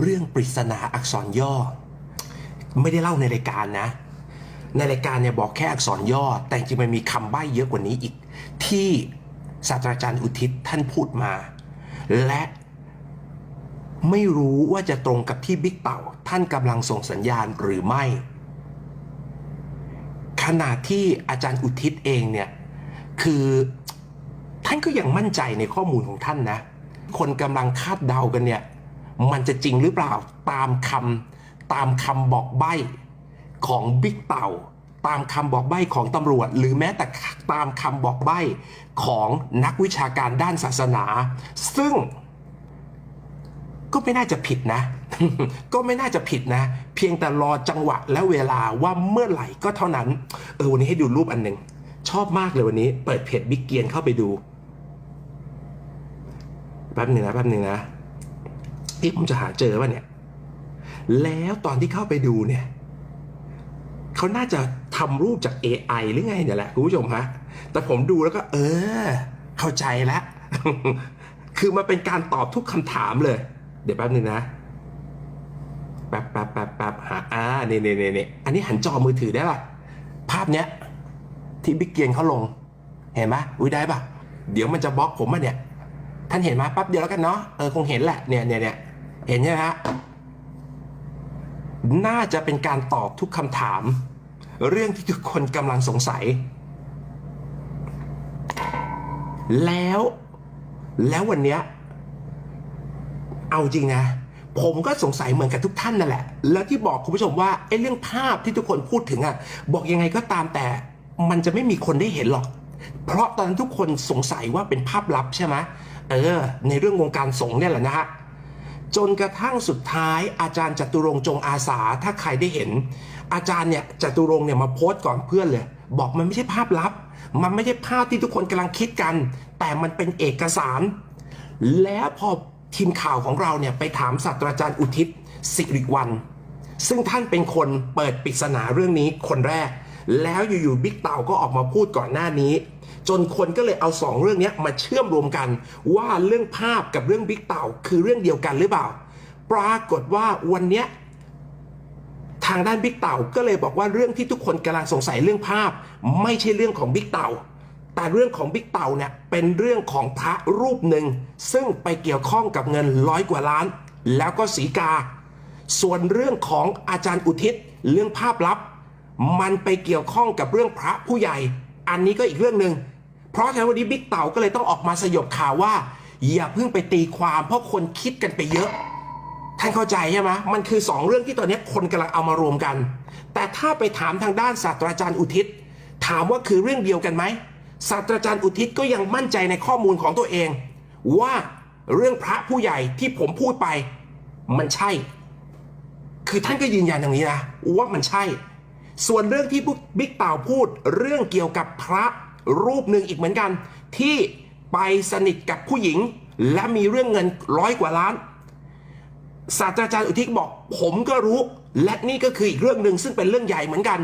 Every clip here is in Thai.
เรื่องปริศนาอักษรย่อ ไม่ได้เล่าในรายการนะ ในรายการเนี่ยบอกแค่อักษรย่อ แต่จริงๆมันมีคำใบ้เยอะกว่านี้อีก ที่ศาสตราจารย์อุทิศท่านพูดมา และไม่รู้ว่าจะตรงกับที่บิ๊กเต่า ท่านกำลังส่งสัญญาณหรือไม่ ขณะที่อาจารย์อุทิศเองเนี่ย คือท่านก็ยังมั่นใจในข้อมูลของท่านนะ คนกำลังคาดเดากันเนี่ย มันจะจริงหรือเปล่าตามคำตามคำบอกใบ้ของบิ๊กเต่า ตามคำบอกใบ้ของตำรวจ หรือแม้แต่ตามคำบอกใบ้ของนักวิชาการด้านศาสนา ซึ่งก็ไม่น่าจะผิดนะ ก็ไม่น่าจะผิดนะ เพียงแต่รอจังหวะและเวลาว่าเมื่อไหร่ก็เท่านั้น เออวันนี้ให้ดูรูปอันหนึ่งชอบมากเลยวันนี้ เปิดเพจบิ๊กเกียนเข้าไปดู แป๊บหนึ่งนะแป๊บหนึ่งนะ ที่ผมจะหาเจอว่าเนี่ย แล้วตอนที่เข้าไปดูเนี่ยเขาน่าจะทำรูปจาก AI หรือไงเนี่ยแหละคุณผู้ชมฮะ แต่ผมดูแล้วก็ เออ เข้าใจแล้ว คือมันเป็นการตอบทุกคำถามเลย เดี๋ยวแป๊บหนึ่งนะ แป๊บแป๊บแป๊บแป๊บหาอ่าเนี่ยเนี่ยเนี่ยอันนี้หันจอมือถือได้ป่ะ ภาพเนี้ย ที่บิ๊กเกียนเขาลง เห็นไหมอุ้ยได้ป่ะ เดี๋ยวมันจะบล็อกผมมาเนี่ย ท่านเห็นไหมแป๊บเดียวแล้วกันเนาะ เออคงเห็นแหละ เนี่ยเนี่ยเนี่ย เห็นใช่ไหมฮะ น่าจะเป็นการตอบทุกคำถาม เรื่องที่ทุกคนกำลังสงสัย แล้วแล้ววันเนี้ยเอาจริงนะ ผมก็สงสัยเหมือนกับทุกท่านนั่นแหละ แล้วที่บอกคุณผู้ชมว่าไอ้เรื่องภาพที่ทุกคนพูดถึงอะบอกยังไงก็ตามแต่มันจะไม่มีคนได้เห็นหรอก เพราะตอนนั้นทุกคนสงสัยว่าเป็นภาพลับใช่ไหมเออ ในเรื่องวงการสงเนี่ยแหละนะฮะ จนกระทั่งสุดท้ายอาจารย์จตุรงจงอาสาถ้าใครได้เห็น อาจารย์เนี่ยจตุรงเนี่ยมาโพสต์ก่อนเพื่อนเลย บอกมันไม่ใช่ภาพลับ มันไม่ใช่ภาพที่ทุกคนกำลังคิดกัน แต่มันเป็นเอกสาร แล้วพอทีมข่าวของเราเนี่ยไปถามศาสตราจารย์อุทิศสิริวัลซึ่งท่านเป็นคนเปิดปริศนาเรื่องนี้คนแรก แล้วอยู่ๆบิ๊กเต่าก็ออกมาพูดก่อนหน้านี้ จนคนก็เลยเอาสองเรื่องนี้มาเชื่อมรวมกันว่าเรื่องภาพกับเรื่องบิ๊กเต่าคือเรื่องเดียวกันหรือเปล่า ปรากฏว่าวันนี้ทางด้านบิ๊กเต่าก็เลยบอกว่าเรื่องที่ทุกคนกำลังสงสัยเรื่องภาพ ไม่ใช่เรื่องของบิ๊กเต่าแต่เรื่องของบิ๊กเต่าเนี่ยเป็นเรื่องของพระรูปหนึ่งซึ่งไปเกี่ยวข้องกับเงินร้อยกว่าล้าน แล้วก็สีกา ส่วนเรื่องของอาจารย์อุทิศเรื่องภาพลับ มันไปเกี่ยวข้องกับเรื่องพระผู้ใหญ่ อันนี้ก็อีกเรื่องหนึ่ง เพราะฉะนั้นวันนี้บิ๊กเต่าก็เลยต้องออกมาสยบข่าวว่า อย่าเพิ่งไปตีความเพราะคนคิดกันไปเยอะ ท่านเข้าใจใช่ไหมมันคือสองเรื่องที่ตอนนี้คนกำลังเอามารวมกัน แต่ถ้าไปถามทางด้านศาสตราจารย์อุทิศ ถามว่าคือเรื่องเดียวกันไหมศาสตราจารย์อุทิศก็ยังมั่นใจในข้อมูลของตัวเอง ว่าเรื่องพระผู้ใหญ่ที่ผมพูดไป มันใช่ คือท่านก็ยืนยันอย่างนี้นะว่ามันใช่ ส่วนเรื่องที่บิ๊กเต่าพูดเรื่องเกี่ยวกับพระ รูปหนึ่งอีกเหมือนกัน ที่ไปสนิทกับผู้หญิง และมีเรื่องเงินร้อยกว่าล้านศาสตราจารย์อุทิศบอก ผมก็รู้ และนี่ก็คืออีกเรื่องหนึ่งซึ่งเป็นเรื่องใหญ่เหมือนกัน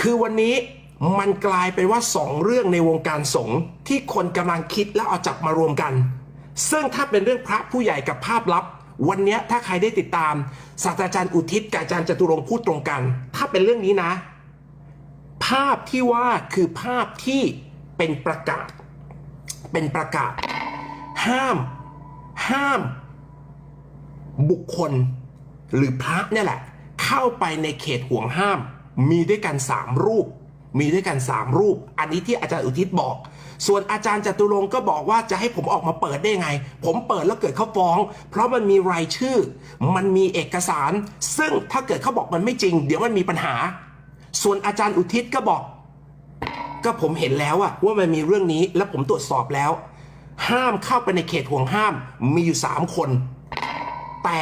คือวันนี้มันกลายเป็นว่าสองเรื่องในวงการสงฆ์ที่คนกำลังคิดแล้วเอาจับมารวมกัน ซึ่งถ้าเป็นเรื่องพระผู้ใหญ่กับภาพลับ วันนี้ถ้าใครได้ติดตามศาสตราจารย์อุทิศกับอาจารย์จตุรงค์พูดตรงกัน ถ้าเป็นเรื่องนี้นะ ภาพที่ว่าคือภาพที่เป็นประกาศ เป็นประกาศ ห้าม ห้าม บุคคล หรือพระเนี่ยแหละ เข้าไปในเขตห่วงห้าม มีด้วยกันสามรูป มีด้วยกันสามรูป อันนี้ที่อาจารย์อุทิศบอก ส่วนอาจารย์จตุรงก็บอกว่าจะให้ผมออกมาเปิดได้ไง ผมเปิดแล้วเกิดเขาฟ้อง เพราะมันมีรายชื่อ มันมีเอกสาร ซึ่งถ้าเกิดเขาบอกมันไม่จริง เดี๋ยวมันมีปัญหา ส่วนอาจารย์อุทิศก็บอก ก็ผมเห็นแล้วอะว่ามันมีเรื่องนี้และผมตรวจสอบแล้ว ห้ามเข้าไปในเขตห่วงห้ามมีอยู่สามคน แต่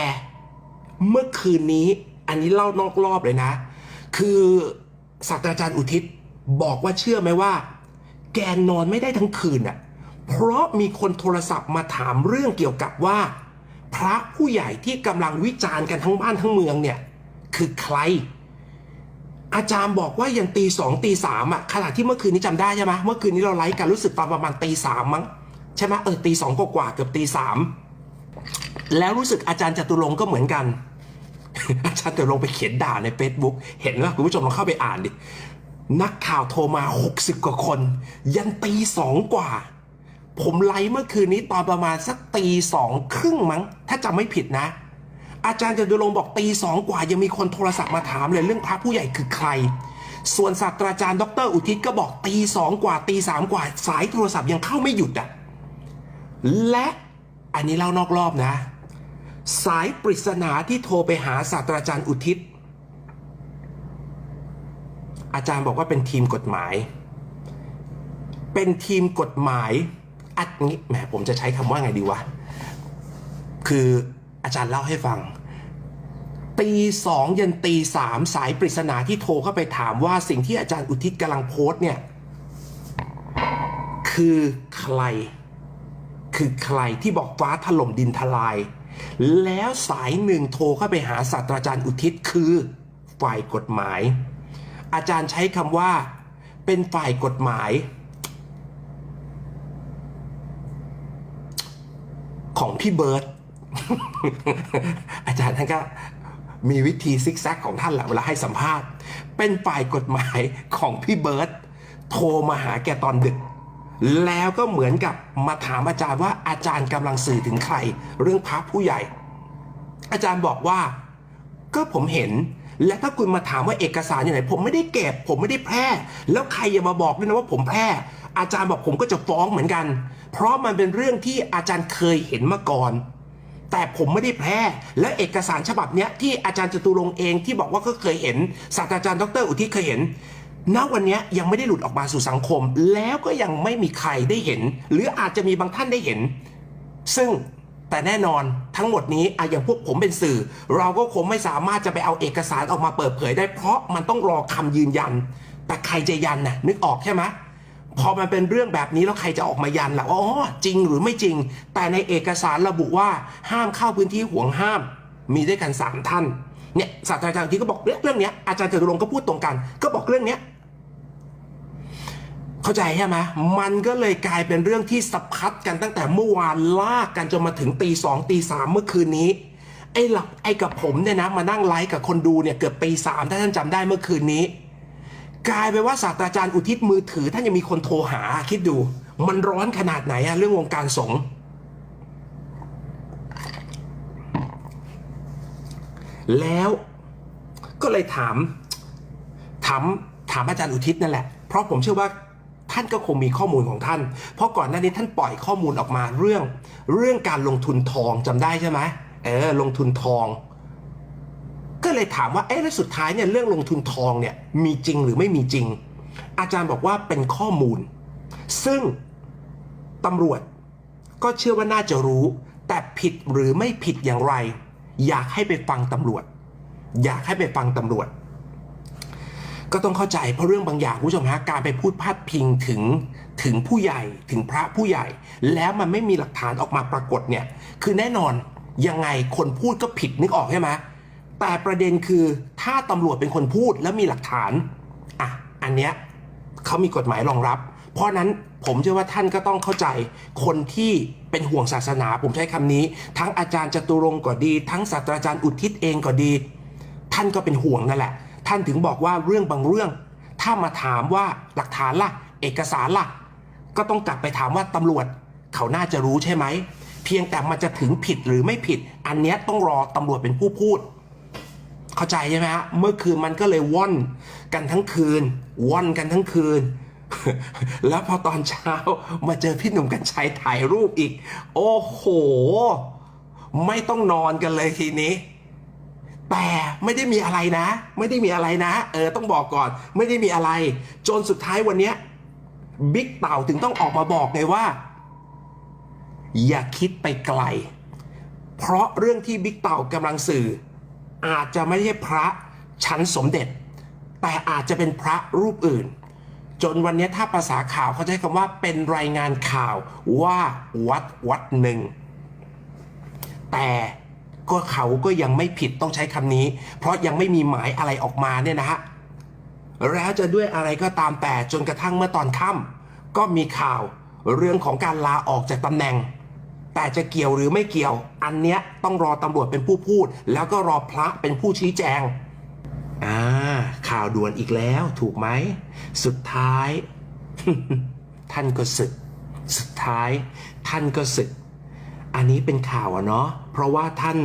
เมื่อคืนนี้อันนี้เล่านอกรอบเลยนะ คือศาสตราจารย์อุทิศบอกว่าเชื่อไหมว่า แกนอนไม่ได้ทั้งคืนน่ะเพราะมีคนโทรศัพท์มาถามเรื่องเกี่ยวกับว่า พระผู้ใหญ่ที่กำลังวิจารณ์กันทั้งบ้านทั้งเมืองเนี่ย คือใคร อาจารย์บอกว่ายันตีสองตีสามอะขณะที่เมื่อคืนนี้จำได้ใช่ไหมเมื่อคืนนี้เราไลฟ์กันรู้สึกตอนประมาณตีสามมั้งใช่ไหมเออตีสองกว่าเกือบตีสามแล้วรู้สึกอาจารย์จตุรงก็เหมือนกัน อาจารย์จตุรงไปเขียนด่าใน Facebook เห็นว่าคุณผู้ชมลองเข้าไปอ่านดินักข่าวโทรมา 60 กว่าคน ยันตีสองกว่า ผมไลฟ์เมื่อคืนนี้ตอนประมาณสักตีสองครึ่งมั้ง ถ้าจำไม่ผิดนะ อาจารย์จตุรงค์บอกตีสองกว่ายังมีคนโทรศัพท์มาถามเลยเรื่องพระผู้ใหญ่คือใคร ส่วนศาสตราจารย์ดร อุทิศก็บอกตีสองกว่าตีสามกว่าสายโทรศัพท์ยังเข้าไม่หยุดอะและอันนี้เล่านอกรอบนะ สายปริศนาที่โทรไปหาศาสตราจารย์อุทิศ อาจารย์บอกว่าเป็นทีมกฎหมาย เป็นทีมกฎหมายอัดนี้แหมผมจะใช้คำว่าไงดีวะ คืออาจารย์เล่าให้ฟัง ตีสองยันตีสามสายปริศนาที่โทรเข้าไปถามว่าสิ่งที่อาจารย์อุทิศกำลังโพสต์เนี่ย คือใคร คือใครที่บอกฟ้าถล่มดินทลาย แล้วสายหนึ่งโทรเข้าไปหาศาสตราจารย์อุทิศคือฝ่ายกฎหมาย อาจารย์ใช้คำว่า เป็นฝ่ายกฎหมาย ของพี่เบิร์ตอาจารย์ท่านก็ มีวิธีซิกแซกของท่านแหละเวลาให้สัมภาษณ์ เป็นฝ่ายกฎหมายของพี่เบิร์ตโทรมาหาแกตอนดึก แล้วก็เหมือนกับมาถามอาจารย์ว่าอาจารย์กำลังสื่อถึงใคร เรื่องพระผู้ใหญ่ อาจารย์บอกว่าก็ผมเห็นและถ้าคุณมาถามว่าเอกสารอยู่ไหน ผมไม่ได้เก็บ ผมไม่ได้แพร่ แล้วใครอย่ามาบอกด้วยนะว่าผมแพร่ อาจารย์บอกผมก็จะฟ้องเหมือนกัน เพราะมันเป็นเรื่องที่อาจารย์เคยเห็นมาก่อน แต่ผมไม่ได้แพร่และเอกสารฉบับเนี้ยที่อาจารย์จตุรงค์เองที่บอกว่าก็เคยเห็นศาสตราจารย์ดรอุทิศเคยเห็นณวันนี้ยังไม่ได้หลุดออกมาสู่สังคม แล้วก็ยังไม่มีใครได้เห็น หรืออาจจะมีบางท่านได้เห็น ซึ่งแต่แน่นอนทั้งหมดนี้อะอย่างพวกผมเป็นสื่อ เราก็คงไม่สามารถจะไปเอาเอกสารออกมาเปิดเผยได้เพราะมันต้องรอคำยืนยัน แต่ใครจะยันน่ะนึกออกใช่ไหม พอมันเป็นเรื่องแบบนี้แล้วใครจะออกมายันล่ะว่าอ๋อจริงหรือไม่จริง แต่ในเอกสารระบุว่าห้ามเข้าพื้นที่ห่วงห้าม มีด้วยกันสามท่านเนี่ยศาสตราจารย์ที่ก็บอกเรื่องเรื่องนี้ยอาจารย์จตุรงค์ก็พูดตรงกัน ก็บอกเรื่องเนี้ยเข้าใจใช่ไหมมันก็เลยกลายเป็นเรื่องที่สะพัดกันตั้งแต่เมื่อวานลากกันจนมาถึงตีสองตีสามเมื่อคืนนี้ไอ้หลับไอ้กับผมเนี่ยนะมานั่งไลฟ์กับคนดูเนี่ยเกือบตีสามถ้าท่านจำได้เมื่อคืนนี้ กลายไปว่าศาสตราจารย์อุทิศมือถือ ท่านยังมีคนโทรหาคิดดู มันร้อนขนาดไหนอะเรื่องวงการสงฆ์แล้วก็เลยถามถามถามอาจารย์อุทิศนั่นแหละ เพราะผมเชื่อว่าท่านก็คงมีข้อมูลของท่าน เพราะก่อนหน้านี้ท่านปล่อยข้อมูลออกมาเรื่อง เรื่องการลงทุนทองจำได้ใช่ไหมเออลงทุนทอง เลยถามว่าเอ๊ะแล้วสุดท้ายเนี่ยเรื่องลงทุนทองเนี่ยมีจริงหรือไม่มีจริง อาจารย์บอกว่าเป็นข้อมูล ซึ่งตำรวจก็เชื่อว่าน่าจะรู้ แต่ผิดหรือไม่ผิดอย่างไร อยากให้ไปฟังตำรวจ อยากให้ไปฟังตำรวจ ก็ต้องเข้าใจเพราะเรื่องบางอย่างคุณผู้ชมฮะการไปพูดพาดพิงถึงถึงผู้ใหญ่ถึงพระผู้ใหญ่ แล้วมันไม่มีหลักฐานออกมาปรากฏเนี่ยคือแน่นอนยังไงคนพูดก็ผิดนึกออกใช่ไหม แต่ประเด็นคือถ้าตำรวจเป็นคนพูดแล้วมีหลักฐานอะอันเนี้ยเขามีกฎหมายรองรับ เพราะนั้นผมเชื่อว่าท่านก็ต้องเข้าใจคนที่เป็นห่วงศาสนา ผมใช้คำนี้ ทั้งอาจารย์จตุรงก็ดี ทั้งศาสตราจารย์อุทิศเองก็ดี ท่านก็เป็นห่วงนั่นแหละ ท่านถึงบอกว่าเรื่องบางเรื่อง ถ้ามาถามว่าหลักฐานล่ะ เอกสารล่ะ ก็ต้องกลับไปถามว่าตำรวจเขาน่าจะรู้ใช่ไหมเพียงแต่มันจะถึงผิดหรือไม่ผิด อันเนี้ยต้องรอตำรวจเป็นผู้พูด เข้าใจใช่ไหมฮะเมื่อคืนมันก็เลยว่อนกันทั้งคืนว่อนกันทั้งคืน แล้วพอตอนเช้ามาเจอพี่หนุ่มกัญชัยถ่ายรูปอีก โอ้โห ไม่ต้องนอนกันเลยทีนี้ แต่ไม่ได้มีอะไรนะ ไม่ได้มีอะไรนะ เออต้องบอกก่อน ไม่ได้มีอะไร จนสุดท้ายวันเนี้ยบิ๊กเต่าถึงต้องออกมาบอกไงว่า อย่าคิดไปไกล เพราะเรื่องที่บิ๊กเต่ากำลังสื่อ อาจจะไม่ใช่พระชั้นสมเด็จ แต่อาจจะเป็นพระรูปอื่น จนวันนี้ถ้าภาษาข่าวเขาใช้คำว่าเป็นรายงานข่าวว่าวัดวัดหนึ่ง แต่ก็เขาก็ยังไม่ผิดต้องใช้คำนี้ เพราะยังไม่มีหมายอะไรออกมาเนี่ยนะฮะแล้วจะด้วยอะไรก็ตามแต่จนกระทั่งเมื่อตอนค่ำก็มีข่าวเรื่องของการลาออกจากตำแหน่ง แต่จะเกี่ยวหรือไม่เกี่ยว อันเนี้ยต้องรอตำรวจเป็นผู้พูด แล้วก็รอพระเป็นผู้ชี้แจงอ่าข่าวด่วนอีกแล้วถูกไหม สุดท้าย ท่านก็สึก สุดท้าย ท่านก็สึก อันนี้เป็นข่าวอะเนาะ เพราะว่าท่าน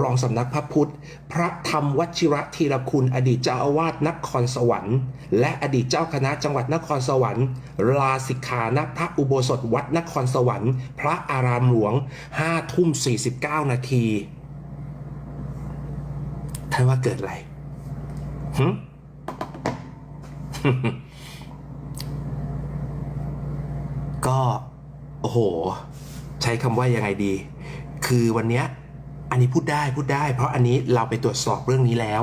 รองสำนักพระพุทธ พระธรรมวชิระธีรคุณ อดีตเจ้าอาวาสนครสวรรค์ และอดีตเจ้าคณะจังหวัดนครสวรรค์ ลาสิกขาณพระอุโบสถวัดนครสวรรค์ พระอารามหลวง5ทุ่ม49 นาทีท่านว่าเกิดอะไรหึก็ โอ้โห ใช้คำว่ายังไงดี คือวันนี้อันนี้พูดได้พูดได้ เพราะอันนี้เราไปตรวจสอบเรื่องนี้แล้ว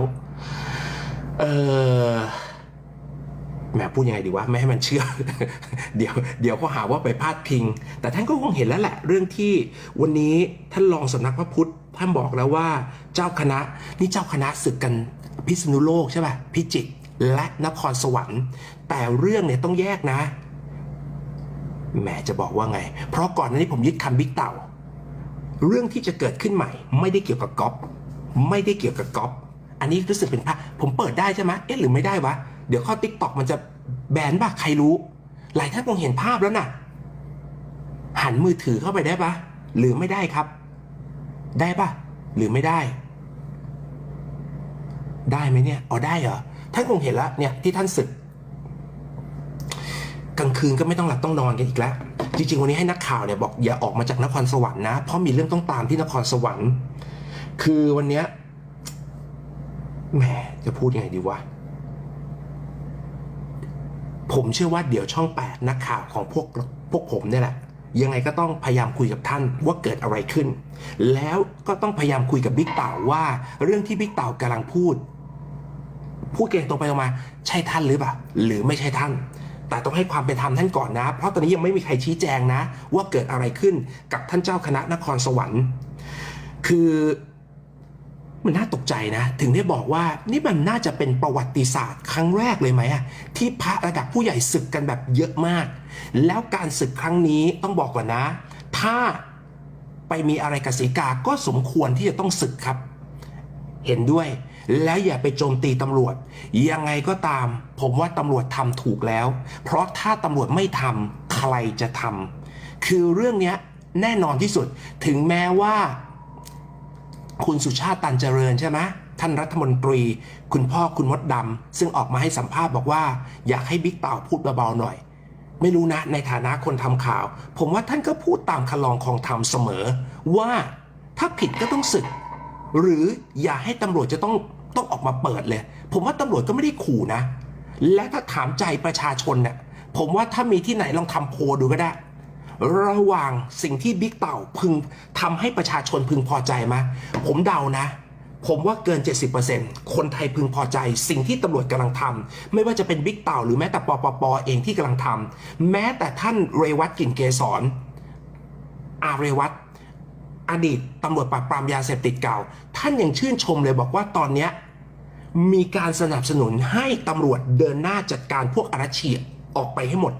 เออแหมพูดยังไงดีวะไม่ให้มันเชื่อ เดี๋ยวเดี๋ยวเขาหาว่าไปพาดพิง แต่ท่านก็คงเห็นแล้วแหละ เรื่องที่วันนี้ท่านรองสำนักพระพุทธ ท่านบอกแล้วว่าเจ้าคณะนี่เจ้าคณะศึกกันพิษณุโลกใช่ป่ะพิจิตรและนครสวรรค์ แต่เรื่องเนี่ยต้องแยกนะแหมจะบอกว่าไง เพราะก่อนหน้านี้ผมยึดคำบิ๊กเต่า เรื่องที่จะเกิดขึ้นใหม่ ไม่ได้เกี่ยวกับก๊อปไม่ได้เกี่ยวกับก๊อปอันนี้รู้สึกเป็นภาพผมเปิดได้ใช่ไหมเอ๊ะหรือไม่ได้วะ เดี๋ยวข้อติ๊กตอกมันจะแบนป่ะใครรู้ หลายท่านคงเห็นภาพแล้วน่ะ หันมือถือเข้าไปได้ปะหรือไม่ได้ครับ ได้ปะหรือไม่ได้ ได้ไหมเนี่ยอ๋อได้เหรอท่านคงเห็นแล้วเนี่ยที่ท่านศึก กลางคืนก็ไม่ต้องหลับต้องนอนกันอีกแล้ว จริงๆวันนี้ให้นักข่าวเนี่ยบอกอย่าออกมาจากนครสวรรค์นะ เพราะมีเรื่องต้องตามที่นครสวรรค์ คือวันเนี้ยแหมจะพูดยังไงดีวะผมเชื่อว่าเดี๋ยวช่องแปดนักข่าวของพวกพวกผมเนี่ยแหละ ยังไงก็ต้องพยายามคุยกับท่านว่าเกิดอะไรขึ้น แล้วก็ต้องพยายามคุยกับบิ๊กเต่าว่า เรื่องที่บิ๊กเต่ากำลังพูด พูดเก่งตรงไปตรงมา ใช่ท่านหรือเปล่าหรือไม่ใช่ท่าน แต่ต้องให้ความเป็นธรรมท่านก่อนนะ เพราะตอนนี้ยังไม่มีใครชี้แจงนะ ว่าเกิดอะไรขึ้นกับท่านเจ้าคณะนครสวรรค์ คือมันน่าตกใจนะ ถึงได้บอกว่านี่มันน่าจะเป็นประวัติศาสตร์ครั้งแรกเลยไหมอะที่พระระดับผู้ใหญ่ศึกกันแบบเยอะมาก แล้วการศึกครั้งนี้ต้องบอกก่อนนะ ถ้าไปมีอะไรกับสีกาก็สมควรที่จะต้องศึกครับ เห็นด้วย แล้วอย่าไปโจมตีตำรวจ ยังไงก็ตาม ผมว่าตำรวจทำถูกแล้ว เพราะถ้าตำรวจไม่ทำใครจะทำคือเรื่องนี้แน่นอนที่สุดถึงแม้ว่า คุณสุชาติตันเจริญใช่ไหมท่านรัฐมนตรี คุณพ่อคุณมดดำซึ่งออกมาให้สัมภาษณ์บอกว่า อยากให้บิ๊กเต่าพูดเบาๆหน่อย ไม่รู้นะในฐานะคนทำข่าว ผมว่าท่านก็พูดตามคลองของธรรมเสมอ ว่าถ้าผิดก็ต้องสึก หรืออย่าให้ตำรวจจะต้อง ต้องออกมาเปิดเลย ผมว่าตำรวจก็ไม่ได้ขู่นะ และถ้าถามใจประชาชนเนี่ยผมว่าถ้ามีที่ไหนลองทำโพลดูก็ได้ ระหว่างสิ่งที่บิ๊กเต่าพึงทำให้ประชาชนพึงพอใจไหมผมเดานะ ผมว่าเกิน 70%คนไทยพึงพอใจ สิ่งที่ตำรวจกำลังทำไม่ว่าจะเป็นบิ๊กเต่าหรือแม้แต่ปปปเองที่กำลังทำแม้แต่ท่านเรวัตกลิ่นเกษรอาเรวัต อดีตตำรวจปราบปรามยาเสพติดเก่า ท่านยังชื่นชมเลยบอกว่าตอนนี้มีการสนับสนุนให้ตำรวจเดินหน้าจัดการพวกอารัชชีออกไปให้หมด